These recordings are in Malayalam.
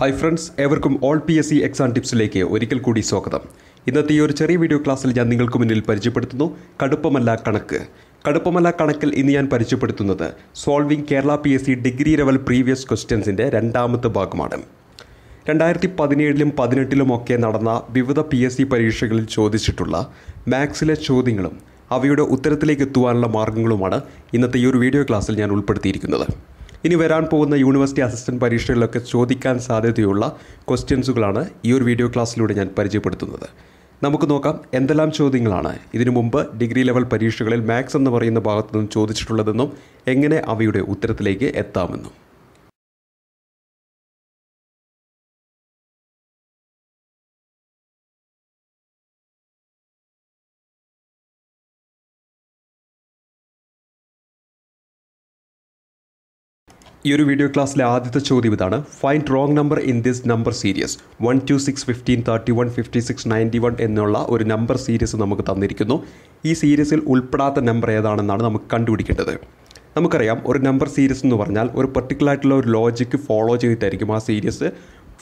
ഹായ് ഫ്രണ്ട്സ് ഏവർക്കും all P S C exam ടിപ്സിലേക്ക് ഒരിക്കൽ കൂടി സ്വാഗതം. ഇന്നത്തെ ഈ ഒരു ചെറിയ വീഡിയോ ക്ലാസ്സിൽ ഞാൻ നിങ്ങൾക്ക് മുന്നിൽ പരിചയപ്പെടുത്തുന്നു കടുപ്പമല്ല കണക്ക്. കടുപ്പമല്ല കണക്കിൽ ഇന്ന് ഞാൻ പരിചയപ്പെടുത്തുന്നത് solving Kerala P S C degree level previous ക്വസ്റ്റ്യൻസിന്റെ രണ്ടാമത്തെ ഭാഗമാണ്. രണ്ടായിരത്തി പതിനേഴിലും പതിനെട്ടിലും ഒക്കെ നടന്ന വിവിധ പി എസ് സി പരീക്ഷകളിൽ ചോദിച്ചിട്ടുള്ള മാത്സിലെ ചോദ്യങ്ങളും അവയുടെ ഉത്തരത്തിലേക്ക് എത്തുവാനുള്ള മാർഗങ്ങളുമാണ് ഇന്നത്തെ ഈ ഒരു വീഡിയോ ക്ലാസ്സിൽ ഞാൻ ഉൾപ്പെടുത്തിയിരിക്കുന്നത്. ഇനി വരാൻ പോകുന്ന യൂണിവേഴ്സിറ്റി അസിസ്റ്റന്റ് പരീക്ഷകളിലൊക്കെ ചോദിക്കാൻ സാധ്യതയുള്ള ക്വസ്റ്റ്യൻസുകളാണ് ഈ ഒരു വീഡിയോ ക്ലാസ്സിലൂടെ ഞാൻ പരിചയപ്പെടുത്തുന്നത്. നമുക്ക് നോക്കാം എന്തെല്ലാം ചോദ്യങ്ങളാണ് ഇതിനു മുമ്പ് ഡിഗ്രി ലെവൽ പരീക്ഷകളിൽ മാത്സ് എന്ന് പറയുന്ന ഭാഗത്തു നിന്നും ചോദിച്ചിട്ടുള്ളതെന്നും എങ്ങനെ അവയുടെ ഉത്തരത്തിലേക്ക് എത്താമെന്നും. ഈ ഒരു വീഡിയോ ക്ലാസ്സിലെ ആദ്യത്തെ ചോദ്യം ഇതാണ്. Find wrong number in this number series one two six fifteen thirty one fifty six ninety one എന്നുള്ള ഒരു നമ്പർ സീരീസ് നമുക്ക് തന്നിരിക്കുന്നു. ഈ സീരീസിൽ ഉൾപ്പെടാത്ത നമ്പർ ഏതാണെന്നാണ് നമുക്ക് കണ്ടുപിടിക്കേണ്ടത്. നമുക്കറിയാം ഒരു നമ്പർ സീരീസ് എന്ന് പറഞ്ഞാൽ ഒരു പെർട്ടിക്കുലർ ആയിട്ടുള്ള ഒരു ലോജിക്ക് ഫോളോ ചെയ്തിട്ടായിരിക്കും ആ സീരീസ്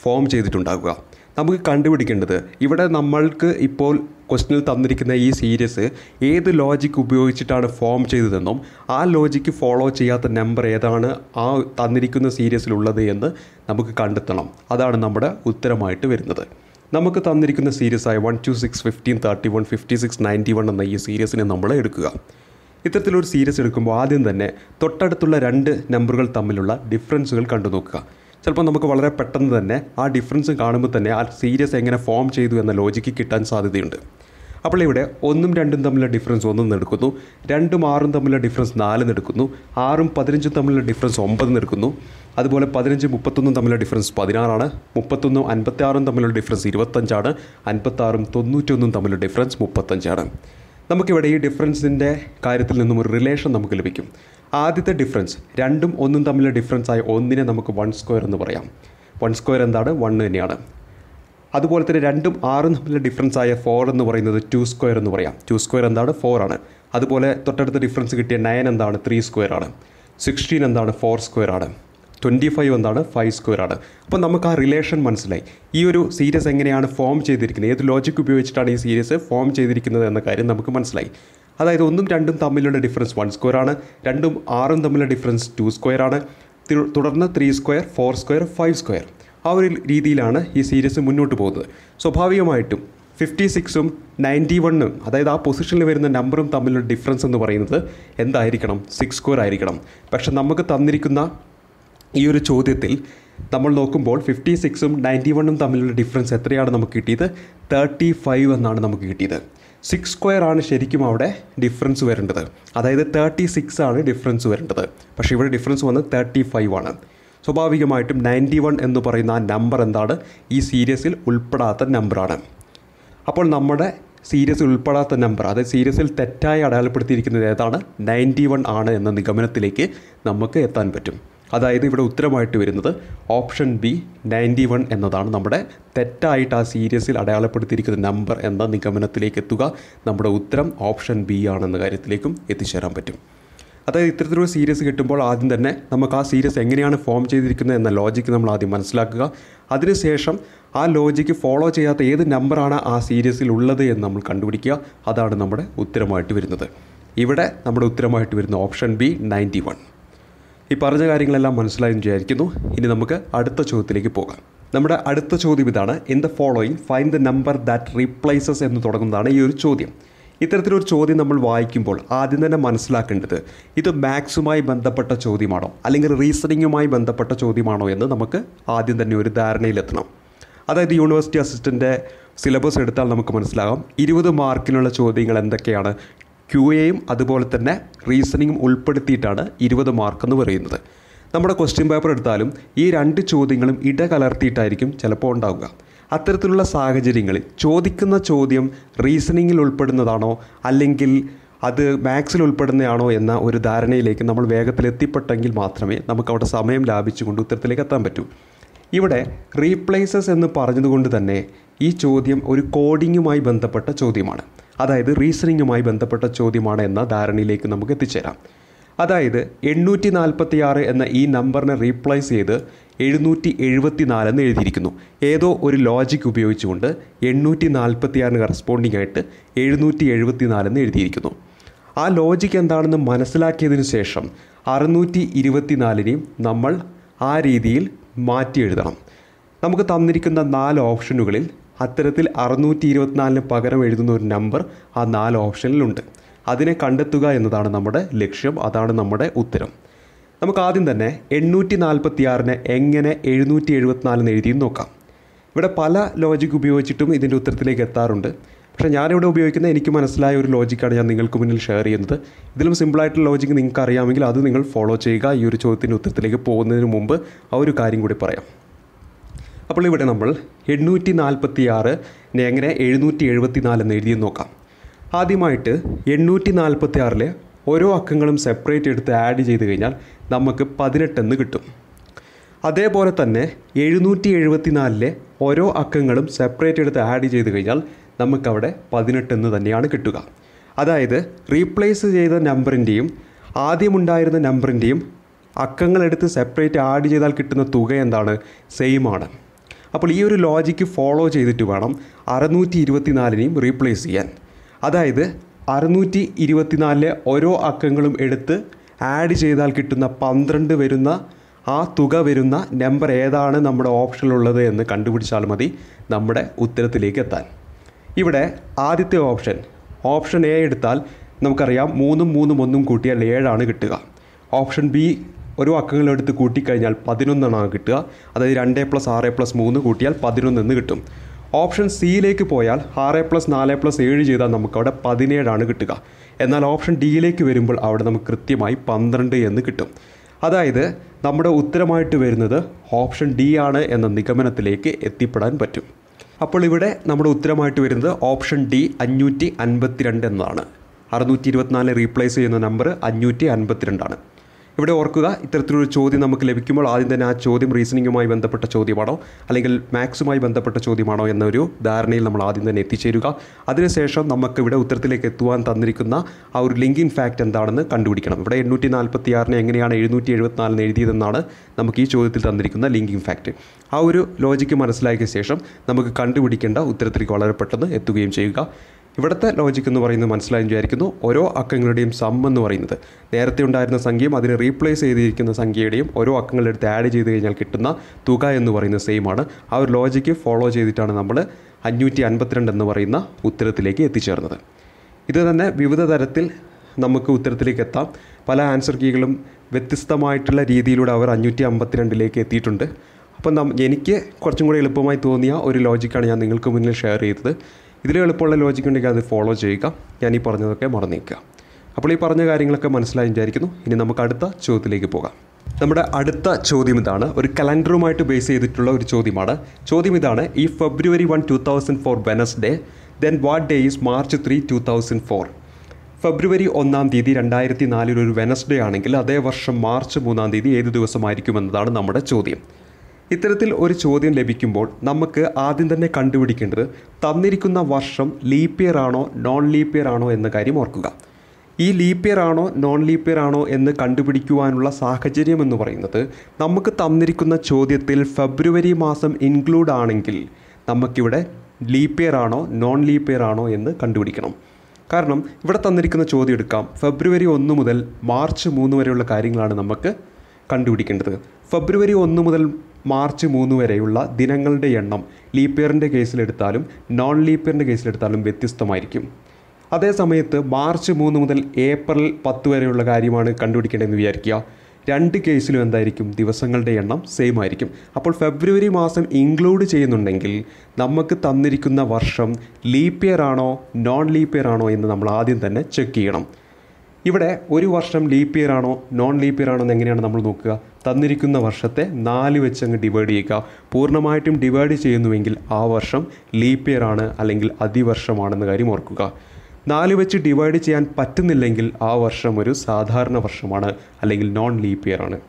ഫോം ചെയ്തിട്ടുണ്ടാകുക നമുക്ക് കണ്ടുപിടിക്കേണ്ടത്. ഇവിടെ നമ്മൾക്ക് ഇപ്പോൾ ക്വസ്റ്റിനിൽ തന്നിരിക്കുന്ന ഈ സീരീസ് ഏത് ലോജിക് ഉപയോഗിച്ചിട്ടാണ് ഫോം ചെയ്തതെന്നും ആ ലോജിക്ക് ഫോളോ ചെയ്യാത്ത നമ്പർ ഏതാണ് ആ തന്നിരിക്കുന്ന സീരീസിലുള്ളത് എന്ന് നമുക്ക് കണ്ടെത്തണം. അതാണ് നമ്മുടെ ഉത്തരമായിട്ട് വരുന്നത്. നമുക്ക് തന്നിരിക്കുന്ന സീരീസായ one two six fifteen thirty one fifty six ninety one എന്ന ഈ സീരീസിനെ നമ്മൾ എടുക്കുക. ഇത്തരത്തിലൊരു സീരീസ് എടുക്കുമ്പോൾ ആദ്യം തന്നെ തൊട്ടടുത്തുള്ള രണ്ട് നമ്പറുകൾ തമ്മിലുള്ള ഡിഫറൻസുകൾ കണ്ടു നോക്കുക ചിലപ്പോൾ നമുക്ക് വളരെ പെട്ടെന്ന് തന്നെ ആ ഡിഫറൻസ് കാണുമ്പോൾ തന്നെ ആ സീരിയസ് എങ്ങനെ ഫോം ചെയ്തു എന്ന ലോജിക്ക് കിട്ടാൻ സാധ്യതയുണ്ട്. അപ്പോൾ ഇവിടെ ഒന്നും രണ്ടും തമ്മിലുള്ള ഡിഫറൻസ് ഒന്നും എടുക്കുന്നു. രണ്ടും ആറും തമ്മിലുള്ള ഡിഫറൻസ് നാല് എടുക്കുന്നു. ആറും പതിനഞ്ചും തമ്മിലുള്ള ഡിഫറൻസ് ഒമ്പത് എടുക്കുന്നു. അതുപോലെ പതിനഞ്ച് മുപ്പത്തൊന്നും തമ്മിലുള്ള ഡിഫറൻസ് പതിനാറാണ്. മുപ്പത്തൊന്നും അൻപത്തി ആറും തമ്മിലുള്ള ഡിഫറൻസ് ഇരുപത്തഞ്ചാണ്. അൻപത്താറും തൊണ്ണൂറ്റൊന്നും തമ്മിലുള്ള ഡിഫറൻസ് മുപ്പത്തഞ്ചാണ്. നമുക്കിവിടെ ഈ ഡിഫറൻസിന്റെ കാര്യത്തിൽ നിന്നും ഒരു റിലേഷൻ നമുക്ക് ലഭിക്കും. ആദ്യത്തെ ഡിഫറൻസ് രണ്ടും ഒന്നും തമ്മിലെ ഡിഫറൻസായ ഒന്നിനെ നമുക്ക് വൺ സ്ക്വയർ എന്ന് പറയാം. വൺ സ്ക്വയർ എന്താണ്? വൺ തന്നെയാണ്. അതുപോലെ തന്നെ രണ്ടും ആറും തമ്മിലെ ഡിഫറൻസായ ഫോർ എന്ന് പറയുന്നത് ടു സ്ക്വയർ എന്ന് പറയാം. ടു സ്ക്വയർ എന്താണ്? ഫോർ ആണ്. അതുപോലെ തൊട്ടടുത്ത ഡിഫറൻസ് കിട്ടിയ നയൻ എന്താണ്? ത്രീ സ്ക്വയർ ആണ്. സിക്സ്റ്റീൻ എന്താണ്? ഫോർ സ്ക്വയർ ആണ്. ട്വന്റി ഫൈവ് എന്താണ് ഫൈവ് സ്ക്വയർ ആണ്. അപ്പോൾ നമുക്ക് ആ റിലേഷൻ മനസ്സിലായി. ഈ ഒരു സീരീസ് എങ്ങനെയാണ് ഫോം ചെയ്തിരിക്കുന്നത്? ഏത് ലോജിക് ഉപയോഗിച്ചിട്ടാണ് ഈ സീരീസ് ഫോം ചെയ്തിരിക്കുന്നത് എന്ന കാര്യം നമുക്ക് മനസ്സിലായി. അതായത് ഒന്നും രണ്ടും തമ്മിലുള്ള ഡിഫറൻസ് വൺ സ്ക്വയർ ആണ്. രണ്ടും ആറും തമ്മിലുള്ള ഡിഫറൻസ് ടു സ്ക്വയർ ആണ്. തുടർന്ന് three square four square five square ആ ഒരു രീതിയിലാണ് ഈ സീരീസ് മുന്നോട്ട് പോകുന്നത്. സ്വാഭാവികമായിട്ടും ഫിഫ്റ്റി സിക്സും നയന്റി വണ്ണും അതായത് ആ പൊസിഷനിൽ വരുന്ന നമ്പറും തമ്മിലുള്ള ഡിഫറൻസ് എന്ന് പറയുന്നത് എന്തായിരിക്കണം? സിക്സ് സ്ക്വയർ ആയിരിക്കണം. പക്ഷെ നമുക്ക് തന്നിരിക്കുന്ന ഈ ഒരു ചോദ്യത്തിൽ നമ്മൾ നോക്കുമ്പോൾ ഫിഫ്റ്റി സിക്സും നയന്റി വണ്ണും തമ്മിലുള്ള ഡിഫറൻസ് എത്രയാണ് നമുക്ക് കിട്ടിയത്? തേർട്ടി ഫൈവ് എന്നാണ് നമുക്ക് കിട്ടിയത്. സിക്സ് സ്ക്വയർ ആണ് ശരിക്കും അവിടെ ഡിഫറൻസ് വരേണ്ടത്. അതായത് തേർട്ടി സിക്സ് ആണ് ഡിഫറൻസ് വരേണ്ടത്. പക്ഷേ ഇവിടെ ഡിഫറൻസ് വന്ന് തേർട്ടി ഫൈവ് ആണ്. സ്വാഭാവികമായിട്ടും നയന്റി വൺ എന്ന് പറയുന്ന ആ നമ്പർ എന്താണ്? ഈ സീരീസിൽ ഉൾപ്പെടാത്ത നമ്പറാണ് അപ്പോൾ നമ്മുടെ സീരീസിൽ ഉൾപ്പെടാത്ത നമ്പർ അതായത് സീരീസിൽ തെറ്റായി അടയാളപ്പെടുത്തിയിരിക്കുന്നത് ഏതാണ്? നയന്റി വൺ ആണ് എന്ന നിഗമനത്തിലേക്ക് നമുക്ക് എത്താൻ പറ്റും. അതായത് ഇവിടെ ഉത്തരമായിട്ട് വരുന്നത് ഓപ്ഷൻ ബി നയന്റി വൺ എന്നതാണ് നമ്മുടെ തെറ്റായിട്ട് ആ സീരീസിൽ അടയാളപ്പെടുത്തിയിരിക്കുന്ന നമ്പർ എന്ന നിഗമനത്തിലേക്ക് എത്തുക. നമ്മുടെ ഉത്തരം ഓപ്ഷൻ ബി ആണെന്ന കാര്യത്തിലേക്കും എത്തിച്ചേരാൻ പറ്റും. അതായത് ഇത്തരത്തിലുള്ള സീരീസ് കിട്ടുമ്പോൾ ആദ്യം തന്നെ നമുക്ക് ആ സീരീസ് എങ്ങനെയാണ് ഫോം ചെയ്തിരിക്കുന്നത് എന്ന ലോജിക്ക് നമ്മൾ ആദ്യം മനസ്സിലാക്കുക. അതിനുശേഷം ആ ലോജിക്ക് ഫോളോ ചെയ്യാത്ത ഏത് നമ്പറാണ് ആ സീരീസിൽ ഉള്ളത് എന്ന് നമ്മൾ കണ്ടുപിടിക്കുക. അതാണ് നമ്മുടെ ഉത്തരമായിട്ട് വരുന്നത്. ഇവിടെ നമ്മുടെ ഉത്തരമായിട്ട് വരുന്ന ഓപ്ഷൻ ബി നയന്റി വൺ. ഈ പറഞ്ഞ കാര്യങ്ങളെല്ലാം മനസ്സിലായെന്ന് വിചാരിക്കുന്നു. ഇനി നമുക്ക് അടുത്ത ചോദ്യത്തിലേക്ക് പോകാം. നമ്മുടെ അടുത്ത ചോദ്യം ഇതാണ്. In the following find the number that replaces എന്ന് തുടങ്ങുന്നതാണ് ഈ ഒരു ചോദ്യം. ഇത്തരത്തിലൊരു ചോദ്യം നമ്മൾ വായിക്കുമ്പോൾ ആദ്യം തന്നെ മനസ്സിലാക്കേണ്ടത് ഇത് മാത്സുമായി ബന്ധപ്പെട്ട ചോദ്യമാണോ? അല്ലെങ്കിൽ റീസണിങ്ങുമായി ബന്ധപ്പെട്ട ചോദ്യമാണോ എന്ന് നമുക്ക് ആദ്യം തന്നെ ഒരു ധാരണയിലെത്തണം. അതായത് യൂണിവേഴ്സിറ്റി അസിസ്റ്റന്റെ സിലബസ് എടുത്താൽ നമുക്ക് മനസ്സിലാകാം. ഇരുപത് മാർക്കിനുള്ള ചോദ്യങ്ങൾ എന്തൊക്കെയാണ്? ക്യു എയും അതുപോലെ തന്നെ റീസണിങ്ങും ഉൾപ്പെടുത്തിയിട്ടാണ് ഇരുപത് മാർക്ക് എന്ന് പറയുന്നത്. നമ്മുടെ ക്വസ്റ്റ്യൻ പേപ്പർ എടുത്താലും ഈ രണ്ട് ചോദ്യങ്ങളും ഇടകലർത്തിയിട്ടായിരിക്കും ചിലപ്പോൾ ഉണ്ടാവുക. അത്തരത്തിലുള്ള സാഹചര്യങ്ങളിൽ ചോദിക്കുന്ന ചോദ്യം റീസണിങ്ങിൽ ഉൾപ്പെടുന്നതാണോ അല്ലെങ്കിൽ അത് മാത്സിൽ ഉൾപ്പെടുന്നതാണോ എന്ന ഒരു ധാരണയിലേക്ക് നമ്മൾ വേഗത്തിൽ എത്തിപ്പെട്ടെങ്കിൽ മാത്രമേ നമുക്ക് അവിടെ സമയം ലാഭിച്ചുകൊണ്ട് ഉത്തരത്തിലേക്ക് എത്താൻ പറ്റൂ. ഇവിടെ റീപ്ലേസസ് എന്ന് പറഞ്ഞതുകൊണ്ട് തന്നെ ഈ ചോദ്യം ഒരു കോഡിങ്ങുമായി ബന്ധപ്പെട്ട ചോദ്യമാണ്. അതായത് റീസണിങ്ങുമായി ബന്ധപ്പെട്ട ചോദ്യമാണ് എന്ന ധാരണയിലേക്ക് നമുക്ക് എത്തിച്ചേരാം. അതായത് എണ്ണൂറ്റി നാൽപ്പത്തി ആറ് എന്ന ഈ നമ്പറിനെ റീപ്ലേസ് ചെയ്ത് എഴുന്നൂറ്റി എഴുപത്തി നാലെന്ന് എഴുതിയിരിക്കുന്നു. ഏതോ ഒരു ലോജിക് ഉപയോഗിച്ചുകൊണ്ട് എണ്ണൂറ്റി നാൽപ്പത്തി ആറിന് കറസ്പോണ്ടിങ് ആയിട്ട് എഴുന്നൂറ്റി എഴുപത്തി നാലെന്ന് എഴുതിയിരിക്കുന്നു. ആ ലോജിക് എന്താണെന്ന് മനസ്സിലാക്കിയതിന് ശേഷം അറുന്നൂറ്റി ഇരുപത്തിനാലിനെയും നമ്മൾ ആ രീതിയിൽ മാറ്റി എഴുതണം. നമുക്ക് തന്നിരിക്കുന്ന നാല് ഓപ്ഷനുകളിൽ അത്തരത്തിൽ അറുന്നൂറ്റി ഇരുപത്തിനാലിന് പകരം എഴുതുന്ന ഒരു നമ്പർ ആ നാല് ഓപ്ഷനിലുണ്ട്. അതിനെ കണ്ടെത്തുക എന്നതാണ് നമ്മുടെ ലക്ഷ്യം അതാണ് നമ്മുടെ ഉത്തരം. നമുക്ക് ആദ്യം തന്നെ എണ്ണൂറ്റി നാൽപ്പത്തി ആറിനെ എങ്ങനെ എഴുന്നൂറ്റി എഴുപത്തിനാലിന് എഴുതിയെന്ന് നോക്കാം. ഇവിടെ പല ലോജിക് ഉപയോഗിച്ചിട്ടും ഇതിന്റെ ഉത്തരത്തിലേക്ക് എത്താറുണ്ട്. പക്ഷേ ഞാനിവിടെ ഉപയോഗിക്കുന്ന എനിക്ക് മനസ്സിലായ ഒരു ലോജിക്കാണ് ഞാൻ നിങ്ങൾക്ക് മുന്നിൽ ഷെയർ ചെയ്യുന്നത്. ഇതിലും സിമ്പിളായിട്ടുള്ള ലോജിക്ക് നിങ്ങൾക്ക് അറിയാമെങ്കിൽ അത് നിങ്ങൾ ഫോളോ ചെയ്യുക. ഈ ഒരു ചോദ്യത്തിന്റെ ഉത്തരത്തിലേക്ക് പോകുന്നതിന് മുമ്പ് ആ ഒരു കാര്യം കൂടി പറയാം. അപ്പോൾ ഇവിടെ നമ്മൾ എണ്ണൂറ്റി നാൽപ്പത്തി ആറ് എങ്ങനെ എഴുന്നൂറ്റി എഴുപത്തി നാലെന്ന് എഴുതി നോക്കാം. ആദ്യമായിട്ട് എണ്ണൂറ്റി നാൽപ്പത്തി ആറിലെ ഓരോ അക്കങ്ങളും സെപ്പറേറ്റ് എടുത്ത് ആഡ് ചെയ്ത് കഴിഞ്ഞാൽ നമുക്ക് പതിനെട്ടെന്ന് കിട്ടും. അതേപോലെ തന്നെ എഴുന്നൂറ്റി എഴുപത്തി നാലിലെ ഓരോ അക്കങ്ങളും സെപ്പറേറ്റ് എടുത്ത് ആഡ് ചെയ്ത് കഴിഞ്ഞാൽ നമുക്കവിടെ പതിനെട്ടെന്ന് തന്നെയാണ് കിട്ടുക. അതായത് റീപ്ലേസ് ചെയ്ത നമ്പറിന്റെയും ആദ്യമുണ്ടായിരുന്ന നമ്പറിന്റെയും അക്കങ്ങളെടുത്ത് സെപ്പറേറ്റ് ആഡ് ചെയ്താൽ കിട്ടുന്ന തുക എന്താണ്? സെയിം ആണ്. അപ്പോൾ ഈ ഒരു ലോജിക്ക് ഫോളോ ചെയ്തിട്ട് വേണം അറുന്നൂറ്റി ഇരുപത്തിനാലിനെയും റീപ്ലേസ് ചെയ്യാൻ. അതായത് അറുന്നൂറ്റി ഇരുപത്തിനാലിലെ ഓരോ അക്കങ്ങളും എടുത്ത് ആഡ് ചെയ്താൽ കിട്ടുന്ന പന്ത്രണ്ട് വരുന്ന ആ തുക വരുന്ന നമ്പർ ഏതാണ് നമ്മുടെ ഓപ്ഷനിലുള്ളത് എന്ന് കണ്ടുപിടിച്ചാൽ മതി നമ്മുടെ ഉത്തരത്തിലേക്ക് എത്താൻ. ഇവിടെ ആദ്യത്തെ ഓപ്ഷൻ ഓപ്ഷൻ എ എടുത്താൽ നമുക്കറിയാം മൂന്നും മൂന്നും ഒന്നും കൂട്ടിയാൽ ഏഴാണ് കിട്ടുക. ഓപ്ഷൻ ബി ഓരോ അക്കങ്ങളെടുത്ത് കൂട്ടിക്കഴിഞ്ഞാൽ പതിനൊന്നെണ്ണമാണ് കിട്ടുക. അതായത് രണ്ട് പ്ലസ് ആറ് പ്ലസ് മൂന്ന് കൂട്ടിയാൽ പതിനൊന്നെന്ന് കിട്ടും. ഓപ്ഷൻ സിയിലേക്ക് പോയാൽ ആറ് പ്ലസ് നാല് പ്ലസ് ഏഴ് ചെയ്താൽ നമുക്ക് അവിടെ പതിനേഴാണ് കിട്ടുക. എന്നാൽ ഓപ്ഷൻ ഡിയിലേക്ക് വരുമ്പോൾ അവിടെ നമുക്ക് കൃത്യമായി പന്ത്രണ്ട് എന്ന് കിട്ടും. അതായത് നമ്മുടെ ഉത്തരമായിട്ട് വരുന്നത് ഓപ്ഷൻ ഡി ആണ് എന്ന നിഗമനത്തിലേക്ക് എത്തിപ്പെടാൻ പറ്റും. അപ്പോൾ ഇവിടെ നമ്മുടെ ഉത്തരമായിട്ട് വരുന്നത് ഓപ്ഷൻ ഡി അഞ്ഞൂറ്റി അൻപത്തിരണ്ട് എന്നതാണ്. അറുന്നൂറ്റി ഇരുപത്തിനാല് റീപ്ലേസ് ചെയ്യുന്ന നമ്പർ അഞ്ഞൂറ്റി അൻപത്തിരണ്ടാണ്. ഇവിടെ ഓർക്കുക ഇത്തരത്തിലൊരു ചോദ്യം നമുക്ക് ലഭിക്കുമ്പോൾ ആദ്യം തന്നെ ആ ചോദ്യം റീസണിങ്ങുമായി ബന്ധപ്പെട്ട ചോദ്യമാണോ? അല്ലെങ്കിൽ മാത്സുമായി ബന്ധപ്പെട്ട ചോദ്യമാണോ എന്നൊരു ധാരണയിൽ നമ്മൾ ആദ്യം തന്നെ എത്തിച്ചേരുക. അതിനുശേഷം നമുക്ക് ഇവിടെ ഉത്തരത്തിലേക്ക് എത്തുവാൻ തന്നിരിക്കുന്ന ആ ഒരു ലിങ്കിങ് ഫാക്റ്റ് എന്താണെന്ന് കണ്ടുപിടിക്കണം. ഇവിടെ എണ്ണൂറ്റി നാൽപ്പത്തി ആറിന് എങ്ങനെയാണ് എഴുന്നൂറ്റി എഴുപത്തിനാലിന് എഴുതിയതെന്നാണ് നമുക്ക് ഈ ചോദ്യത്തിൽ തന്നിരിക്കുന്ന ലിങ്കിങ് ഫാക്റ്റ് ആ ഒരു ലോജിക്ക് മനസ്സിലാക്കിയ ശേഷം നമുക്ക് കണ്ടുപിടിക്കേണ്ട ഉത്തരത്തിലേക്ക് വളരെ പെട്ടെന്ന് എത്തുകയും ചെയ്യുക. ഇവിടുത്തെ ലോജിക് എന്ന് പറയുന്നത് മനസ്സിലായി വിചാരിക്കുന്നു. ഓരോ അക്കങ്ങളുടെയും സം എന്ന് പറയുന്നത്. നേരത്തെ ഉണ്ടായിരുന്ന സംഖ്യയും അതിനെ റീപ്ലേസ് ചെയ്തിരിക്കുന്ന സംഖ്യയുടെയും ഓരോ അക്കങ്ങളെടുത്ത് ആഡ് ചെയ്ത് കഴിഞ്ഞാൽ കിട്ടുന്ന തുക എന്ന് പറയുന്നത് സെയിം ആണ്. ആ ഒരു ലോജിക്ക് ഫോളോ ചെയ്തിട്ടാണ് നമ്മൾ അഞ്ഞൂറ്റി അൻപത്തിരണ്ട് എന്ന് പറയുന്ന ഉത്തരത്തിലേക്ക് എത്തിച്ചേർന്നത്. ഇത് തന്നെ വിവിധ തരത്തിൽ നമുക്ക് ഉത്തരത്തിലേക്ക് എത്താം. പല ആൻസർ കീകളും വ്യത്യസ്തമായിട്ടുള്ള രീതിയിലൂടെ അവർ അഞ്ഞൂറ്റി അമ്പത്തിരണ്ടിലേക്ക് എത്തിയിട്ടുണ്ട്. അപ്പം എനിക്ക് കുറച്ചും കൂടി എളുപ്പമായി തോന്നിയ ഒരു ലോജിക്കാണ് ഞാൻ നിങ്ങൾക്ക് മുന്നിൽ ഷെയർ ചെയ്തത്. ഇതിൽ എളുപ്പമുള്ള ലോജിക് ഉണ്ടെങ്കിൽ അത് ഫോളോ ചെയ്യുക. ഞാൻ ഈ പറഞ്ഞതൊക്കെ മറന്നേക്കുക. അപ്പോൾ ഈ പറഞ്ഞ കാര്യങ്ങളൊക്കെ മനസ്സിലായി വിചാരിക്കുന്നു. ഇനി നമുക്ക് അടുത്ത ചോദ്യത്തിലേക്ക് പോകാം. നമ്മുടെ അടുത്ത ചോദ്യം ഇതാണ്. ഒരു കലണ്ടറുമായിട്ട് ബേസ് ചെയ്തിട്ടുള്ള ഒരു ചോദ്യമാണ്. ചോദ്യം ഇതാണ് ഈ February one two thousand four Wednesday then what day is March three two thousand four ഫെബ്രുവരി ഒന്നാം തീയതി രണ്ടായിരത്തി നാലിൽ ഒരു വെനസ്ഡേ ആണെങ്കിൽ അതേ വർഷം മാർച്ച് മൂന്നാം തീയതി ഏത് ദിവസമായിരിക്കുമെന്നതാണ് നമ്മുടെ ചോദ്യം. ഇത്തരത്തിൽ ഒരു ചോദ്യം ലഭിക്കുമ്പോൾ നമുക്ക് ആദ്യം തന്നെ കണ്ടുപിടിക്കേണ്ടത് തന്നിരിക്കുന്ന വർഷം ലീപ്പ് ആണോ നോൺ ലീപ്പ് ആണോ എന്ന കാര്യം ഓർക്കുക. ഈ ലീപ്പ് ആണോ നോൺ ലീപ്പ് ആണോ എന്ന് കണ്ടുപിടിക്കുവാനുള്ള സാഹചര്യം എന്ന് പറയുന്നത് നമുക്ക് തന്നിരിക്കുന്ന ചോദ്യത്തിൽ ഫെബ്രുവരി മാസം ഇൻക്ലൂഡ് ആണെങ്കിൽ നമുക്കിവിടെ ലീപ്പ് ആണോ നോൺ ലീപ്പ് ആണോ എന്ന് കണ്ടുപിടിക്കണം. കാരണം ഇവിടെ തന്നിരിക്കുന്ന ചോദ്യം എടുക്കാം. ഫെബ്രുവരി ഒന്ന് മുതൽ മാർച്ച് മൂന്ന് വരെയുള്ള കാര്യങ്ങളാണ് നമുക്ക് കണ്ടുപിടിക്കേണ്ടത്. ഫെബ്രുവരി ഒന്ന് മുതൽ മാർച്ച് മൂന്ന് വരെയുള്ള ദിനങ്ങളുടെ എണ്ണം ലീപ്പിയറിന്റെ കേസിലെടുത്താലും നോൺ ലീപ്പിയറിന്റെ കേസിലെടുത്താലും വ്യത്യസ്തമായിരിക്കും. അതേ സമയത്ത് മാർച്ച് മൂന്ന് മുതൽ ഏപ്രിൽ പത്ത് വരെയുള്ള കാര്യമാണ് കണ്ടുപിടിക്കേണ്ടതെന്ന് വിചാരിക്കുക. രണ്ട് കേസിലും എന്തായിരിക്കും? ദിവസങ്ങളുടെ എണ്ണം സെയിം ആയിരിക്കും. അപ്പോൾ ഫെബ്രുവരി മാസം ഇൻക്ലൂഡ് ചെയ്യുന്നുണ്ടെങ്കിൽ നമുക്ക് തന്നിരിക്കുന്ന വർഷം ലീപ്പ് ഇയർ ആണോ നോൺ ലീപ്പ് ഇയർ ആണോ എന്ന് നമ്മൾ ആദ്യം തന്നെ ചെക്ക് ചെയ്യണം. ഇവിടെ ഒരു വർഷം ലീപ്പ് ഇയർ ആണോ നോൺ ലീപ്പ് ഇയർ ആണോ എന്ന് എങ്ങനെയാണ് നമ്മൾ നോക്കുക? തന്നിരിക്കുന്ന വർഷത്തെ നാല് വെച്ച് അങ്ങ് ഡിവൈഡ് ചെയ്യുക. പൂർണമായിട്ടും ഡിവൈഡ് ചെയ്യുന്നുവെങ്കിൽ ആ വർഷം ലീപ്പ് ഇയർ ആണ് അല്ലെങ്കിൽ അതിവർഷമാണെന്ന കാര്യം ഓർക്കുക. നാല് വെച്ച് ഡിവൈഡ് ചെയ്യാൻ പറ്റുന്നില്ലെങ്കിൽ ആ വർഷം ഒരു സാധാരണ വർഷമാണ് അല്ലെങ്കിൽ നോൺ ലീപ്പ് ഇയർ ആണ്.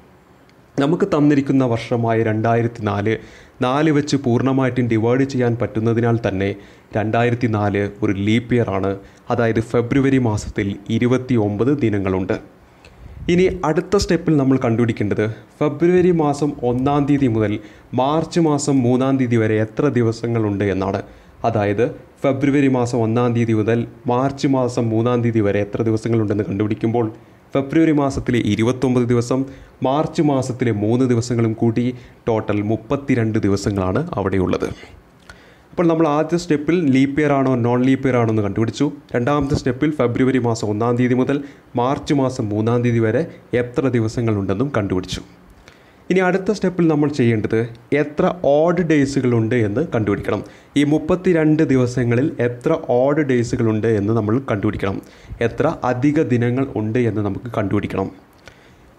നമുക്ക് തന്നിരിക്കുന്ന വർഷമായ രണ്ടായിരത്തി നാല് നാല് വെച്ച് പൂർണമായിട്ടും ഡിവൈഡ് ചെയ്യാൻ പറ്റുന്നതിനാൽ തന്നെ രണ്ടായിരത്തി നാല് ഒരു ലീപ്പ് ഇയർ ആണ്. അതായത് ഫെബ്രുവരി മാസത്തിൽ ഇരുപത്തി ഒമ്പത് ദിനങ്ങളുണ്ട്. ഇനി അടുത്ത സ്റ്റെപ്പിൽ നമ്മൾ കണ്ടുപിടിക്കേണ്ടത് ഫെബ്രുവരി മാസം ഒന്നാം തീയതി മുതൽ മാർച്ച് മാസം മൂന്നാം തീയതി വരെ എത്ര ദിവസങ്ങളുണ്ട് എന്നാണ്. അതായത് ഫെബ്രുവരി മാസം ഒന്നാം തീയതി മുതൽ മാർച്ച് മാസം മൂന്നാം തീയതി വരെ എത്ര ദിവസങ്ങളുണ്ടെന്ന് കണ്ടുപിടിക്കുമ്പോൾ ഫെബ്രുവരി മാസത്തിലെ ഇരുപത്തൊമ്പത് ദിവസം മാർച്ച് മാസത്തിലെ മൂന്ന് ദിവസങ്ങളും കൂടി ടോട്ടൽ മുപ്പത്തിരണ്ട് ദിവസങ്ങളാണ് അവിടെയുള്ളത്. അപ്പോൾ നമ്മൾ ആദ്യ സ്റ്റെപ്പിൽ ലീപ്പ് ഇയർ ആണോ നോൺ ലീപ്പ് ഇയർ ആണോ എന്ന് കണ്ടുപിടിച്ചു. രണ്ടാമത്തെ സ്റ്റെപ്പിൽ ഫെബ്രുവരി മാസം ഒന്നാം തീയതി മുതൽ മാർച്ച് മാസം മൂന്നാം തീയതി വരെ എത്ര ദിവസങ്ങളുണ്ടെന്നും കണ്ടുപിടിച്ചു. ഇനി അടുത്ത സ്റ്റെപ്പിൽ നമ്മൾ ചെയ്യേണ്ടത് എത്ര ഓഡ് ഡേയ്സുകളുണ്ട് എന്ന് കണ്ടുപിടിക്കണം. ഈ മുപ്പത്തി രണ്ട് ദിവസങ്ങളിൽ എത്ര ഓഡ് ഡേയ്സുകളുണ്ട് എന്ന് നമ്മൾ കണ്ടുപിടിക്കണം. എത്ര അധിക ദിനങ്ങൾ ഉണ്ട് എന്ന് നമുക്ക് കണ്ടുപിടിക്കണം.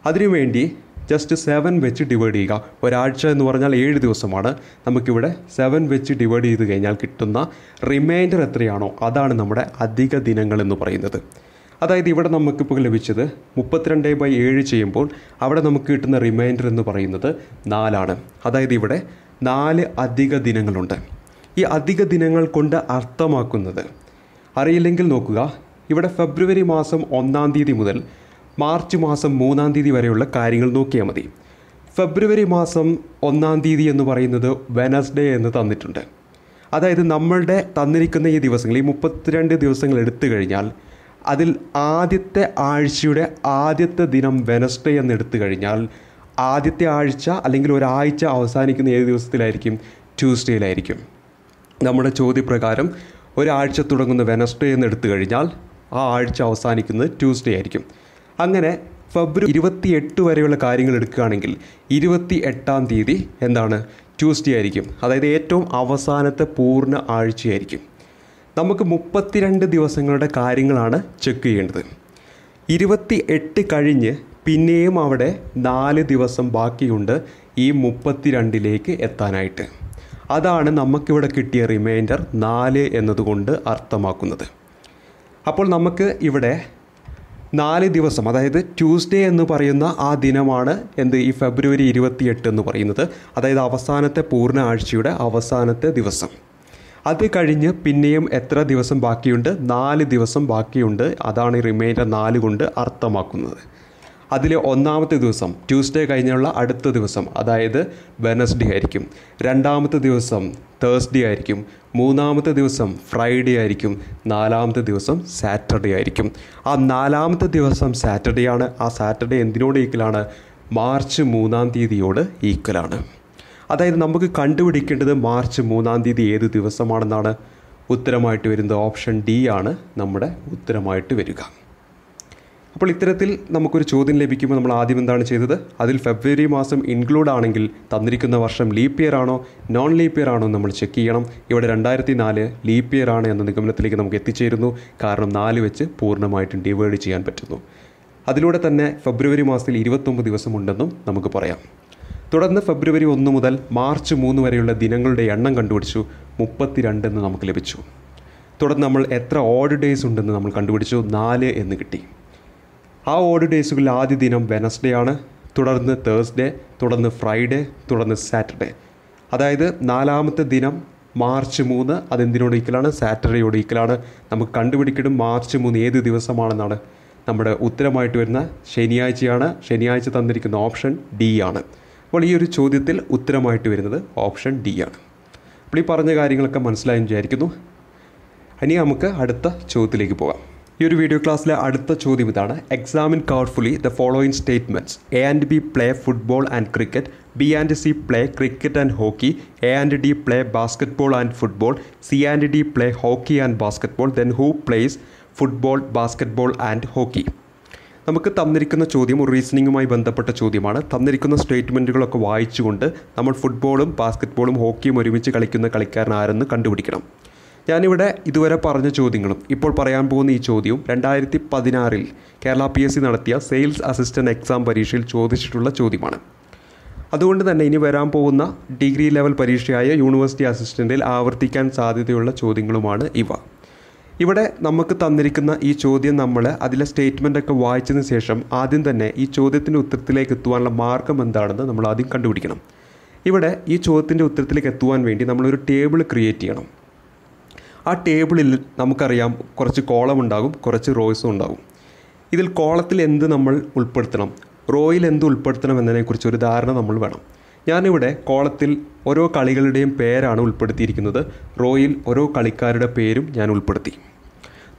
അതിനുവേണ്ടി ജസ്റ്റ് സെവൻ വെച്ച് ഡിവൈഡ് ചെയ്യുക. ഒരാഴ്ച എന്ന് പറഞ്ഞാൽ ഏഴ് ദിവസമാണ്. നമുക്കിവിടെ സെവൻ വെച്ച് ഡിവൈഡ് ചെയ്ത് കഴിഞ്ഞാൽ കിട്ടുന്ന റിമൈൻഡർ എത്രയാണോ അതാണ് നമ്മുടെ അധിക ദിനങ്ങൾ എന്ന് പറയുന്നത്. അതായത് ഇവിടെ നമുക്കിപ്പോൾ ലഭിച്ചത് മുപ്പത്തിരണ്ട് ബൈ ഏഴ് ചെയ്യുമ്പോൾ അവിടെ നമുക്ക് കിട്ടുന്ന റിമൈൻഡർ എന്ന് പറയുന്നത് നാലാണ്. അതായത് ഇവിടെ നാല് അധിക ദിനങ്ങളുണ്ട്. ഈ അധിക ദിനങ്ങൾ കൊണ്ട് അർത്ഥമാക്കുന്നത് അറിയില്ലെങ്കിൽ നോക്കുക. ഇവിടെ ഫെബ്രുവരി മാസം ഒന്നാം തീയതി മുതൽ മാർച്ച് മാസം മൂന്നാം തീയതി വരെയുള്ള കാര്യങ്ങൾ നോക്കിയാൽ മതി. ഫെബ്രുവരി മാസം ഒന്നാം തീയതി എന്ന് പറയുന്നത് വെനസ്ഡേ എന്ന് തന്നിട്ടുണ്ട്. അതായത് നമ്മളുടെ തന്നിരിക്കുന്ന ഈ ദിവസങ്ങൾ ഈ മുപ്പത്തിരണ്ട് ദിവസങ്ങൾ എടുത്തു കഴിഞ്ഞാൽ അതിൽ ആദ്യത്തെ ആഴ്ചയുടെ ആദ്യത്തെ ദിനം വെനസ്ഡേ എന്ന് എടുത്തു കഴിഞ്ഞാൽ ആദ്യത്തെ ആഴ്ച അല്ലെങ്കിൽ ഒരാഴ്ച അവസാനിക്കുന്ന ഏത് ദിവസത്തിലായിരിക്കും? ട്യൂസ്ഡേയിലായിരിക്കും. നമ്മുടെ ചോദ്യപ്രകാരം ഒരാഴ്ച തുടങ്ങുന്ന വെനസ്ഡേ എന്ന് എടുത്തു കഴിഞ്ഞാൽ ആ ആഴ്ച അവസാനിക്കുന്നത് ട്യൂസ്ഡേ ആയിരിക്കും. അങ്ങനെ ഫെബ്രുവരി ഇരുപത്തി എട്ട് വരെയുള്ള കാര്യങ്ങൾ എടുക്കുകയാണെങ്കിൽ ഇരുപത്തി എട്ടാം തീയതി എന്താണ്? ട്യൂസ്ഡേ ആയിരിക്കും. അതായത് ഏറ്റവും അവസാനത്തെ പൂർണ ആഴ്ചയായിരിക്കും. നമുക്ക് മുപ്പത്തിരണ്ട് ദിവസങ്ങളുടെ കാര്യങ്ങളാണ് ചെക്ക് ചെയ്യേണ്ടത്. ഇരുപത്തി എട്ട് കഴിഞ്ഞ് പിന്നെയും അവിടെ നാല് ദിവസം ബാക്കിയുണ്ട് ഈ മുപ്പത്തിരണ്ടിലേക്ക് എത്താനായിട്ട്. അതാണ് നമുക്കിവിടെ കിട്ടിയ റിമൈൻഡർ നാല് എന്നതുകൊണ്ട് അർത്ഥമാക്കുന്നത്. അപ്പോൾ നമുക്ക് ഇവിടെ നാല് ദിവസം അതായത് ട്യൂസ്ഡേ എന്ന് പറയുന്ന ആ ദിനമാണ് എന്ത് ഈ ഫെബ്രുവരി ഇരുപത്തിയെട്ട് എന്ന് പറയുന്നത്. അതായത് അവസാനത്തെ പൂർണ ആഴ്ചയുടെ അവസാനത്തെ ദിവസം. അത് കഴിഞ്ഞ് പിന്നെയും എത്ര ദിവസം ബാക്കിയുണ്ട്? നാല് ദിവസം ബാക്കിയുണ്ട്. അതാണ് ഈ റിമൈൻഡർ നാല് കൊണ്ട് അർത്ഥമാക്കുന്നത്. അതിലെ ഒന്നാമത്തെ ദിവസം ട്യൂസ്ഡേ കഴിഞ്ഞുള്ള അടുത്ത ദിവസം അതായത് വെനസ്ഡേ ആയിരിക്കും. രണ്ടാമത്തെ ദിവസം തേഴ്സ്ഡേ ആയിരിക്കും. മൂന്നാമത്തെ ദിവസം ഫ്രൈഡേ ആയിരിക്കും. നാലാമത്തെ ദിവസം സാറ്റർഡേ ആയിരിക്കും. ആ നാലാമത്തെ ദിവസം സാറ്റർഡേ ആണ്. ആ സാറ്റർഡേ എന്തിനോട് ഈക്വലാണ്? മാർച്ച് മൂന്നാം തീയതിയോട് ഈക്വലാണ്. അതായത് നമുക്ക് കണ്ടുപിടിക്കേണ്ടത് മാർച്ച് മൂന്നാം തീയതി ഏത് ദിവസമാണെന്നാണ്. ഉത്തരമായിട്ട് വരുന്നത് ഓപ്ഷൻ ഡി ആണ്. നമ്മുടെ ഉത്തരമായിട്ട് വരിക. അപ്പോൾ ഇത്തരത്തിൽ നമുക്കൊരു ചോദ്യം ലഭിക്കുമ്പോൾ നമ്മൾ ആദ്യം എന്താണ് ചെയ്തത്? അതിൽ ഫെബ്രുവരി മാസം ഇൻക്ലൂഡ് ആണെങ്കിൽ തന്നിരിക്കുന്ന വർഷം ലീപ് ഇയർ ആണോ? നോൺ ലീപ് ഇയർ ആണോ നമ്മൾ ചെക്ക് ചെയ്യണം. ഇവിടെ രണ്ടായിരത്തി നാല് ലീപ്പ് ഇയർ ആണ് എന്ന നിഗമനത്തിലേക്ക് നമുക്ക് എത്തിച്ചേരുന്നു. കാരണം നാല് വെച്ച് പൂർണമായിട്ടും ഡിവൈഡ് ചെയ്യാൻ പറ്റുന്നു. അതിലൂടെ തന്നെ ഫെബ്രുവരി മാസത്തിൽ ഇരുപത്തൊമ്പത് ദിവസമുണ്ടെന്നും നമുക്ക് പറയാം. തുടർന്ന് ഫെബ്രുവരി ഒന്ന് മുതൽ മാർച്ച് മൂന്ന് വരെയുള്ള ദിനങ്ങളുടെ എണ്ണം കണ്ടുപിടിച്ചു. മുപ്പത്തിരണ്ട് എന്ന് നമുക്ക് ലഭിച്ചു. തുടർന്ന് നമ്മൾ എത്ര ഓഡ് ഡേയ്സ് ഉണ്ടെന്ന് നമ്മൾ കണ്ടുപിടിച്ചു? നാല് എന്ന് കിട്ടി. ആ ഓഡ് ഡേയ്സുകളിൽ ആദ്യ ദിനം വെനസ്ഡേ ആണ്. തുടർന്ന് തേഴ്സ്ഡേ തുടർന്ന് ഫ്രൈഡേ തുടർന്ന് സാറ്റർഡേ അതായത് നാലാമത്തെ ദിനം മാർച്ച് മൂന്ന് അതെന്തിനോട് ഈക്കലാണ്? സാറ്റർഡേയോട് ഈക്കലാണ്. നമുക്ക് കണ്ടുപിടിക്കണം മാർച്ച് മൂന്ന് ഏത് ദിവസമാണെന്നാണ്. നമ്മുടെ ഉത്തരമായിട്ട് വരുന്ന ശനിയാഴ്ചയാണ്. ശനിയാഴ്ച തന്നിരിക്കുന്ന ഓപ്ഷൻ ഡി ആണ്. അപ്പോൾ ഈ ഒരു ചോദ്യത്തിൽ ഉത്തരമായിട്ട് വരുന്നത് ഓപ്ഷൻ ഡി ആണ്. അപ്പോൾ ഈ പറഞ്ഞ കാര്യങ്ങളൊക്കെ മനസ്സിലായെന്ന് വിചാരിക്കുന്നു. ഇനി നമുക്ക് അടുത്ത ചോദ്യത്തിലേക്ക് പോകാം. ഈ ഒരു വീഡിയോ ക്ലാസ്സിലെ അടുത്ത ചോദ്യം ഇതാണ്. Examine carefully the following statements A and B play football and cricket B and C play cricket and hockey A and D play basketball and football C and D play hockey and basketball then who plays football basketball and hockey നമുക്ക് തന്നിരിക്കുന്ന ചോദ്യം ഒരു റീസണിങ്ങുമായി ബന്ധപ്പെട്ട ചോദ്യമാണ്. തന്നിരിക്കുന്ന സ്റ്റേറ്റ്മെന്റുകളൊക്കെ വായിച്ചുകൊണ്ട് നമ്മൾ ഫുട്ബോളും ബാസ്കറ്റ്ബോളും ഹോക്കിയും ഒരുമിച്ച് കളിക്കുന്ന കളിക്കാരനാരെന്ന് കണ്ടുപിടിക്കണം. ഞാനിവിടെ ഇതുവരെ പറഞ്ഞ ചോദ്യങ്ങളും ഇപ്പോൾ പറയാൻ പോകുന്ന ഈ ചോദ്യവും രണ്ടായിരത്തി പതിനാറിൽ കേരള പി എസ് സി നടത്തിയ സെയിൽസ് അസിസ്റ്റന്റ് എക്സാം പരീക്ഷയിൽ ചോദിച്ചിട്ടുള്ള ചോദ്യമാണ്. അതുകൊണ്ട് തന്നെ ഇനി വരാൻ പോകുന്ന ഡിഗ്രി ലെവൽ പരീക്ഷയായ യൂണിവേഴ്സിറ്റി അസിസ്റ്റന്റിൽ ആവർത്തിക്കാൻ സാധ്യതയുള്ള ചോദ്യങ്ങളുമാണ് ഇവ. ഇവിടെ നമുക്ക് തന്നിരിക്കുന്ന ഈ ചോദ്യം നമ്മൾ അതിലെ സ്റ്റേറ്റ്മെന്റൊക്കെ വായിച്ചതിന് ശേഷം ആദ്യം തന്നെ ഈ ചോദ്യത്തിന്റെ ഉത്തരത്തിലേക്ക് എത്തുവാനുള്ള മാർഗം എന്താണെന്ന് നമ്മൾ ആദ്യം കണ്ടുപിടിക്കണം. ഇവിടെ ഈ ചോദ്യത്തിന്റെ ഉത്തരത്തിലേക്ക് എത്തുവാൻ വേണ്ടി നമ്മളൊരു ടേബിൾ ക്രിയേറ്റ് ചെയ്യണം. ആ ടേബിളിൽ നമുക്കറിയാം കുറച്ച് കോളം ഉണ്ടാകും കുറച്ച് റോയ്സും ഉണ്ടാകും. ഇതിൽ കോളത്തിൽ എന്ത് നമ്മൾ ഉൾപ്പെടുത്തണം? റോയിൽ എന്ത് ഉൾപ്പെടുത്തണം എന്നതിനെക്കുറിച്ച് ഒരു ധാരണ നമ്മൾ വേണം. ഞാനിവിടെ കോളത്തിൽ ഓരോ കളികളുടെയും പേരാണ് ഉൾപ്പെടുത്തിയിരിക്കുന്നത്. റോയിൽ ഓരോ കളിക്കാരുടെ പേരും ഞാൻ ഉൾപ്പെടുത്തി.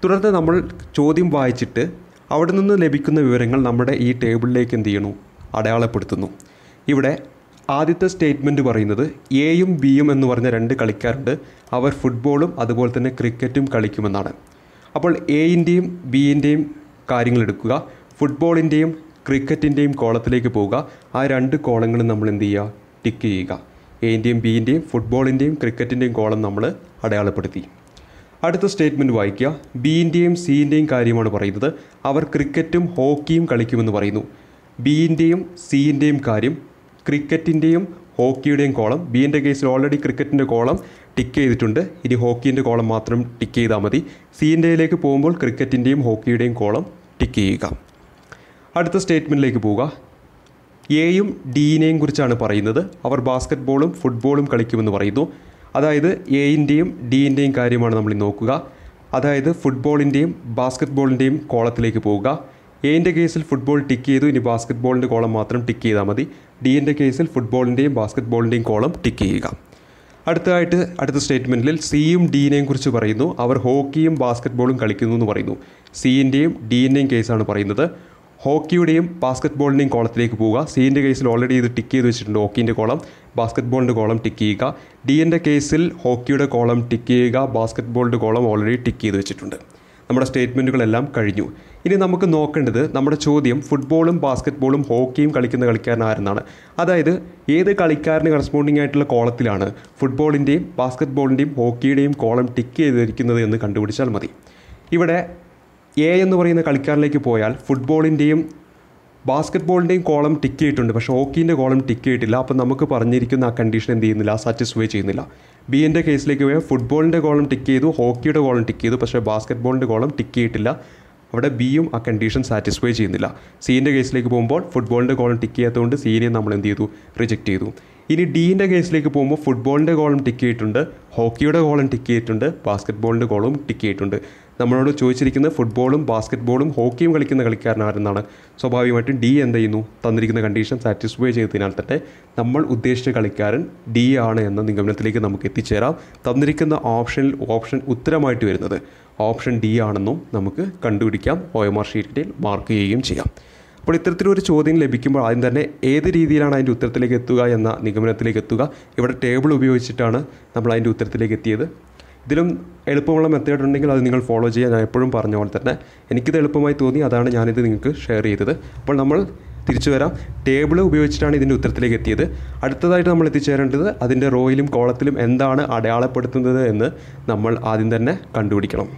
തുടർന്ന് നമ്മൾ ചോദ്യം വായിച്ചിട്ട് അവിടെ നിന്ന് ലഭിക്കുന്ന വിവരങ്ങൾ നമ്മുടെ ഈ ടേബിളിലേക്ക് എന്ത് ചെയ്യണു അടയാളപ്പെടുത്തുന്നു. ഇവിടെ ആദ്യത്തെ സ്റ്റേറ്റ്മെന്റ് പറയുന്നത് എയും ബിയും എന്ന് പറഞ്ഞ രണ്ട് കളിക്കാരുണ്ട്. അവർ ഫുട്ബോളും അതുപോലെ തന്നെ ക്രിക്കറ്റും കളിക്കുമെന്നാണ്. അപ്പോൾ എയിന്റെയും ബിയിന്റെയും കാര്യങ്ങൾ എടുക്കുക. ഫുട്ബോളിന്റെയും ക്രിക്കറ്റിന്റെയും കോളത്തിലേക്ക് പോവുക. ആ രണ്ട് കോളങ്ങളും നമ്മൾ എന്ത് ചെയ്യുക? ടിക്ക് ചെയ്യുക. എയിന്റെയും ബിയിന്റെയും ഫുട്ബോളിന്റെയും ക്രിക്കറ്റിന്റെയും കോളം നമ്മൾ അടയാളപ്പെടുത്തി. അടുത്ത സ്റ്റേറ്റ്മെന്റ് വായിക്കുക. ബിയിന്റെയും സിയിന്റെയും കാര്യമാണ് പറയുന്നത്. അവർ ക്രിക്കറ്റും ഹോക്കിയും കളിക്കുമെന്ന് പറയുന്നു. ബിയിന്റെയും സിയിന്റെയും കാര്യം ക്രിക്കറ്റിന്റെയും ഹോക്കിയുടെയും കോളം ബി എന്റെ കേസിൽ ഓൾറെഡി ക്രിക്കറ്റിന്റെ കോളം ടിക്ക് ചെയ്തിട്ടുണ്ട്. ഇനി ഹോക്കീന്റെ കോളം മാത്രം ടിക്ക് ചെയ്താൽ മതി. സി സിയിന്റെയിലേക്ക് പോകുമ്പോൾ ക്രിക്കറ്റിന്റെയും ഹോക്കിയുടെയും കോളം ടിക്ക് ചെയ്യുക. അടുത്ത സ്റ്റേറ്റ്മെന്റിലേക്ക് പോവുക. എയും ഡീനെയും കുറിച്ചാണ് പറയുന്നത്. അവർ ബാസ്ക്കറ്റ് ബോളും ഫുട്ബോളും കളിക്കുമെന്ന് പറയുന്നു. അതായത് എയിന്റെയും ഡീന്റെയും കാര്യമാണ് നമ്മൾ നോക്കുക. അതായത് ഫുട്ബോളിന്റെയും ബാസ്ക്കറ്റ് ബോളിന്റെയും കോളത്തിലേക്ക് പോവുക. എയിന്റെ കേസിൽ ഫുട്ബോൾ ടിക്ക് ചെയ്തു. ഇനി ബാസ്ക്കറ്റ് ബോളിന്റെ കോളം മാത്രം ടിക്ക് ചെയ്താൽ മതി. ഡി എന്റെ കേസിൽ ഫുട്ബോളിന്റെയും ബാസ്ക്കറ്റ് ബോളിന്റെയും കോളം ടിക്ക് ചെയ്യുക. അടുത്തതായിട്ട് അടുത്ത സ്റ്റേറ്റ്മെന്റിൽ സിയും ഡീനെയും കുറിച്ച് പറയുന്നു. അവർ ഹോക്കിയും ബാസ്ക്കറ്റ് ബോളും കളിക്കുന്നു എന്ന് പറയുന്നു. സിയിന്റെയും ഡീന്റെയും കേസാണ് പറയുന്നത്. ഹോക്കിയുടെയും ബാസ്ക്കറ്റ് ബോളിന്റെയും കോളത്തിലേക്ക് പോവുക സീന്റെ കേസിൽ ഓൾറെഡി ഇത് ടിക്ക് ചെയ്ത് വെച്ചിട്ടുണ്ട് ഹോക്കീന്റെ കോളം ബാസ്ക്കറ്റ് ബോളിന്റെ കോളം ടിക്ക് ചെയ്യുക. ഡി എന്റെ കേസിൽ ഹോക്കിയുടെ കോളം ടിക്ക് ചെയ്യുക. ബാസ്ക്കറ്റ് ബോളിന്റെ കോളം ഓൾറെഡി ടിക്ക് ചെയ്ത് വെച്ചിട്ടുണ്ട്. നമ്മുടെ സ്റ്റേറ്റ്മെന്റുകളെല്ലാം കഴിഞ്ഞു. ഇനി നമുക്ക് നോക്കേണ്ടത് നമ്മുടെ ചോദ്യം ഫുട്ബോളും ബാസ്ക്കറ്റ് ബോളും ഹോക്കിയും കളിക്കുന്ന കളിക്കാരനാരെന്നാണ്. അതായത് ഏത് കളിക്കാരന് കറസ്പോണ്ടിങ് ആയിട്ടുള്ള കോളത്തിലാണ് ഫുട്ബോളിന്റെയും ബാസ്ക്കറ്റ് ബോളിന്റെയും ഹോക്കിയുടെയും കോളം ടിക്ക് ചെയ്തിരിക്കുന്നത് എന്ന് കണ്ടുപിടിച്ചാൽ മതി. ഇവിടെ എ എന്ന് പറയുന്ന കളിക്കാരനിലേക്ക് പോയാൽ ഫുട്ബോളിന്റെയും ബാസ്ക്കറ്റ് ബോളിന്റെയും കോളം ടിക്ക് ചെയ്തിട്ടുണ്ട്. പക്ഷേ ഹോക്കീന്റെ കോളം ടിക്ക് ചെയ്തിട്ടില്ല. അപ്പോൾ നമുക്ക് പറഞ്ഞിരിക്കുന്ന ആ കണ്ടീഷൻ എന്ത് ചെയ്യുന്നില്ല? സാറ്റിസ്ഫൈ ചെയ്യുന്നില്ല. ബി എന്റെ കേസിലേക്ക് പോയാൽ ഫുട്ബോളിന്റെ കോളം ടിക്ക് ചെയ്തു ഹോക്കിയുടെ കോളം ടിക്ക് ചെയ്തു. പക്ഷേ ബാസ്ക്കറ്റ് ബോളിന്റെ കോളം ടിക്ക് ചെയ്തിട്ടില്ല. അവിടെ ബിയും ആ കണ്ടീഷൻ സാറ്റിസ്ഫൈ ചെയ്യുന്നില്ല. സീന്റെ കേസിലേക്ക് പോകുമ്പോൾ ഫുട്ബോളിന്റെ കോളം ടിക്ക് ചെയ്യാത്തതുകൊണ്ട് സീനെ നമ്മൾ എന്ത് ചെയ്തു? റിജക്റ്റ് ചെയ്തു. ഇനി ഡീന്റെ കേസിലേക്ക് പോകുമ്പോൾ ഫുട്ബോളിന്റെ കോളം ടിക്ക് ചെയ്തിട്ടുണ്ട് ഹോക്കിയുടെ കോളം ടിക്ക് ചെയ്തിട്ടുണ്ട് ബാസ്ക്കറ്റ് ബോളിന്റെ കോളവും ടിക്ക് ചെയ്തിട്ടുണ്ട്. നമ്മളോട് ചോദിച്ചിരിക്കുന്നത് ഫുട്ബോളും ബാസ്ക്കറ്റ് ബോളും ഹോക്കിയും കളിക്കുന്ന കളിക്കാരൻ ആരെന്നാണ്? സ്വാഭാവികമായിട്ടും ഡി എന്ത് ചെയ്യുന്നു? തന്നിരിക്കുന്ന കണ്ടീഷൻ സാറ്റിസ്ഫൈ ചെയ്തതിനാൽ തന്നെ നമ്മൾ ഉദ്ദേശിച്ച കളിക്കാരൻ ഡി ആണ് എന്ന നിഗമനത്തിലേക്ക് നമുക്ക് എത്തിച്ചേരാം. തന്നിരിക്കുന്ന ഓപ്ഷനിൽ ഓപ്ഷൻ ഉത്തരമായിട്ട് വരുന്നത് ഓപ്ഷൻ ഡി ആണെന്നും നമുക്ക് കണ്ടുപിടിക്കാം. ഒ എം ആർ ഷീറ്റിൽ മാർക്ക് ചെയ്യുകയും ചെയ്യാം. അപ്പോൾ ഇത്തരത്തിലൊരു ചോദ്യം ലഭിക്കുമ്പോൾ ആദ്യം തന്നെ ഏത് രീതിയിലാണ് അതിന്റെ ഉത്തരത്തിലേക്ക് എത്തുക എന്ന നിഗമനത്തിലേക്ക് എത്തുക. ഇവിടെ ടേബിൾ ഉപയോഗിച്ചിട്ടാണ് നമ്മൾ അതിന്റെ ഉത്തരത്തിലേക്ക് എത്തിയത്. ഇതിലും എളുപ്പമുള്ള മെത്തേഡ് ഉണ്ടെങ്കിൽ അത് നിങ്ങൾ ഫോളോ ചെയ്യാൻ ഞാൻ എപ്പോഴും പറഞ്ഞ പോലെ തന്നെ എനിക്കിത് എളുപ്പമായി തോന്നി. അതാണ് ഞാനിത് നിങ്ങൾക്ക് ഷെയർ ചെയ്തത്. അപ്പോൾ നമ്മൾ തിരിച്ചു വരാം. ടേബിൾ ഉപയോഗിച്ചിട്ടാണ് ഇതിന്റെ ഉത്തരത്തിലേക്ക് എത്തിയത്. അടുത്തതായിട്ട് നമ്മൾ എത്തിച്ചേരേണ്ടത് അതിന്റെ റോയിലും കോളത്തിലും എന്താണ് അടയാളപ്പെടുത്തുന്നത് എന്ന് നമ്മൾ ആദ്യം തന്നെ കണ്ടുപിടിക്കണം.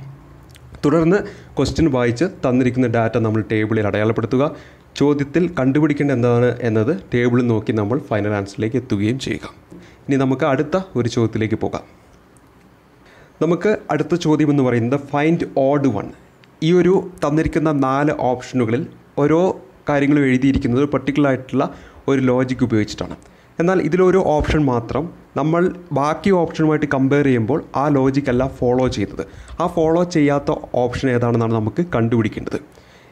തുടർന്ന് ക്വസ്റ്റ്യൻ വായിച്ച് തന്നിരിക്കുന്ന ഡാറ്റ നമ്മൾ ടേബിളിൽ അടയാളപ്പെടുത്തുക. ചോദ്യത്തിൽ കണ്ടുപിടിക്കേണ്ട എന്താണ് എന്നത് ടേബിൾ നോക്കി നമ്മൾ ഫൈനൽ ആൻസറിലേക്ക് എത്തുകയും ചെയ്യുക. ഇനി നമുക്ക് അടുത്ത ഒരു ചോദ്യത്തിലേക്ക് പോകാം. നമുക്ക് അടുത്ത ചോദ്യം എന്ന് പറയുന്നത് ഫൈൻഡ് ഓഡ് വൺ ഈ ഒരു തന്നിരിക്കുന്ന നാല് ഓപ്ഷനുകളിൽ ഓരോ കാര്യങ്ങളും എഴുതിയിരിക്കുന്നത് പർട്ടിക്കുലർ ആയിട്ടുള്ള ഒരു ലോജിക് ഉപയോഗിച്ചിട്ടാണ്. എന്നാൽ ഇതിലൊരു ഓപ്ഷൻ മാത്രം നമ്മൾ ബാക്കി ഓപ്ഷനുമായിട്ട് കമ്പയർ ചെയ്യുമ്പോൾ ആ ലോജിക്കല്ല ഫോളോ ചെയ്യുന്നത്. ആ ഫോളോ ചെയ്യാത്ത ഓപ്ഷൻ ഏതാണെന്നാണ് നമുക്ക് കണ്ടുപിടിക്കേണ്ടത്.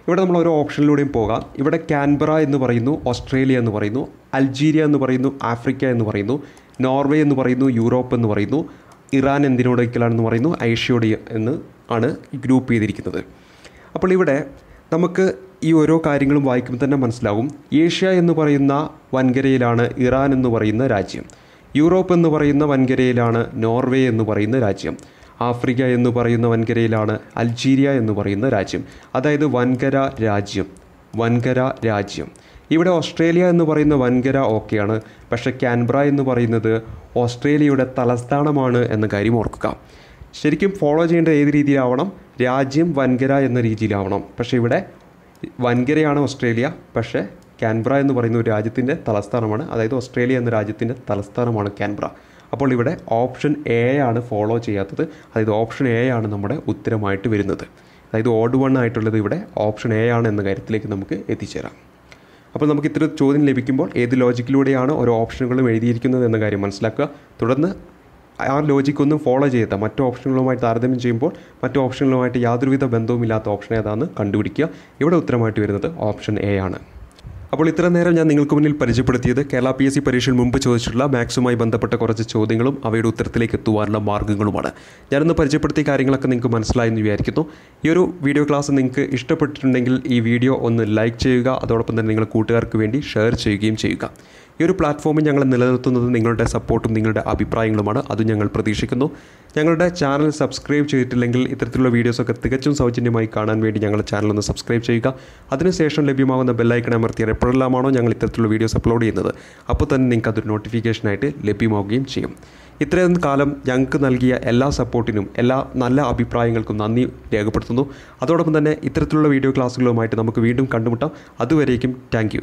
ഇവിടെ നമ്മൾ ഓരോ ഓപ്ഷനിലൂടെയും പോകാം. ഇവിടെ ക്യാൻബറ എന്ന് പറയുന്നു ഓസ്ട്രേലിയ എന്ന് പറയുന്നു അൾജീരിയ എന്ന് പറയുന്നു ആഫ്രിക്ക എന്ന് പറയുന്നു നോർവേ എന്ന് പറയുന്നു യൂറോപ്പ് എന്ന് പറയുന്നു ഇറാൻ എന്തിനോടൊക്കെയാണെന്ന് പറയുന്നു? ഐഷ്യയോട് എന്ന് ആണ് ഗ്രൂപ്പ് ചെയ്തിരിക്കുന്നത്. അപ്പോൾ ഇവിടെ നമുക്ക് ഈ ഓരോ കാര്യങ്ങളും വായിക്കുമ്പോൾ തന്നെ മനസ്സിലാകും ഏഷ്യ എന്ന് പറയുന്ന വൻകരയിലാണ് ഇറാൻ എന്ന് പറയുന്ന രാജ്യം. യൂറോപ്പ് എന്ന് പറയുന്ന വൻകരയിലാണ് നോർവേ എന്ന് പറയുന്ന രാജ്യം. ആഫ്രിക്ക എന്ന് പറയുന്ന വൻകരയിലാണ് അൾജീരിയ എന്ന് പറയുന്ന രാജ്യം. അതായത് വൻകര രാജ്യം. വൻകര രാജ്യം. ഇവിടെ ഓസ്ട്രേലിയ എന്ന് പറയുന്ന വൻകര ഓക്കെയാണ്. പക്ഷേ ക്യാൻബ്ര എന്ന് പറയുന്നത് ഓസ്ട്രേലിയയുടെ തലസ്ഥാനമാണ് എന്ന കാര്യം ഓർക്കുക. ശരിക്കും ഫോളോ ചെയ്യേണ്ട ഏത് രീതിയിലാവണം? രാജ്യം വൻകര എന്ന രീതിയിലാവണം. പക്ഷേ ഇവിടെ വൻകരയാണ് ഓസ്ട്രേലിയ. പക്ഷേ ക്യാൻബ്ര എന്ന് പറയുന്ന ഒരു രാജ്യത്തിന്റെ തലസ്ഥാനമാണ്. അതായത് ഓസ്ട്രേലിയ എന്ന രാജ്യത്തിന്റെ തലസ്ഥാനമാണ് ക്യാൻബ്ര അപ്പോൾ ഇവിടെ ഓപ്ഷൻ എ ആണ് ഫോളോ ചെയ്യാത്തത്. അതായത് ഓപ്ഷൻ എ ആണ് നമ്മുടെ ഉത്തരമായിട്ട് വരുന്നത്. അതായത് ഓഡ് വൺ ആയിട്ടുള്ളത് ഇവിടെ ഓപ്ഷൻ എ ആണ് എന്ന കാര്യത്തിലേക്ക് നമുക്ക് എത്തിച്ചേരാം. അപ്പോൾ നമുക്ക് ഇത്ര ചോദ്യം ലഭിക്കുമ്പോൾ ഏത് ലോജിക്കിലൂടെയാണ് ഓരോ ഓപ്ഷനുകളും എഴുതിയിരിക്കുന്നത് എന്ന കാര്യം മനസ്സിലാക്കുക. തുടർന്ന് ആ ലോജിക്കൊന്നും ഫോളോ ചെയ്യാത്ത മറ്റു ഓപ്ഷനുകളുമായി താരതമ്യം ചെയ്യുമ്പോൾ മറ്റു ഓപ്ഷനുകളുമായിട്ട് യാതൊരുവിധ ബന്ധവുമില്ലാത്ത ഓപ്ഷൻ ഏതാണെന്ന് കണ്ടുപിടിക്കുക. ഇവിടെ ഉത്തരമായിട്ട് വരുന്നത് ഓപ്ഷൻ എ ആണ്. അപ്പോൾ ഇത്ര നേരം ഞാൻ നിങ്ങൾക്ക് മുന്നിൽ പരിചയപ്പെടുത്തിയത് കേരള പി എസ് സി പരീക്ഷയിൽ മുമ്പ് ചോദിച്ചിട്ടുള്ള മാത്സുമായി ബന്ധപ്പെട്ട കുറച്ച് ചോദ്യങ്ങളും അവയുടെ ഉത്തരത്തിലേക്ക് എത്തുവാനുള്ള മാർഗങ്ങളുമാണ് ഞാനിന്ന് പരിചയപ്പെടുത്തിയ കാര്യങ്ങളൊക്കെ നിങ്ങൾക്ക് മനസ്സിലായെന്ന് വിചാരിക്കുന്നു. ഈ ഒരു വീഡിയോ ക്ലാസ് നിങ്ങൾക്ക് ഇഷ്ടപ്പെട്ടിട്ടുണ്ടെങ്കിൽ ഈ വീഡിയോ ഒന്ന് ലൈക്ക് ചെയ്യുക അതോടൊപ്പം തന്നെ നിങ്ങൾ കൂട്ടുകാർക്ക് വേണ്ടി ഷെയർ ചെയ്യുകയും ചെയ്യുക. ഈ ഒരു പ്ലാറ്റ്ഫോമിൽ ഞങ്ങൾ നിലനിർത്തുന്നത് നിങ്ങളുടെ സപ്പോർട്ടും നിങ്ങളുടെ അഭിപ്രായങ്ങളുമാണ്. അതും ഞങ്ങൾ പ്രതീക്ഷിക്കുന്നു. ഞങ്ങളുടെ ചാനൽ സബ്സ്ക്രൈബ് ചെയ്തിട്ടില്ലെങ്കിൽ ഇത്തരത്തിലുള്ള വീഡിയോസൊക്കെ തികച്ചും സൗജന്യമായി കാണാൻ വേണ്ടി ഞങ്ങളുടെ ചാനൽ ഒന്ന് സബ്സ്ക്രൈബ് ചെയ്യുക. അതിനുശേഷം ലഭ്യമാകുന്ന ബെല്ലൈക്കൺ അമർത്തിയാൽ എപ്പോഴെല്ലാമാണോ ഞങ്ങൾ ഇത്തരത്തിലുള്ള വീഡിയോസ് അപ്ലോഡ് ചെയ്യുന്നത്. അപ്പോൾ തന്നെ നിങ്ങൾക്ക് അതൊരു നോട്ടിഫിക്കേഷനായിട്ട് ലഭ്യമാവുകയും ചെയ്യും. ഇത്രയും കാലം ഞങ്ങൾക്ക് നൽകിയ എല്ലാ സപ്പോർട്ടിനും എല്ലാ നല്ല അഭിപ്രായങ്ങൾക്കും നന്ദി രേഖപ്പെടുത്തുന്നു. അതോടൊപ്പം തന്നെ ഇത്തരത്തിലുള്ള വീഡിയോ ക്ലാസ്സുകളുമായിട്ട് നമുക്ക് വീണ്ടും കണ്ടുമുട്ടാം. അതുവരേക്കും താങ്ക്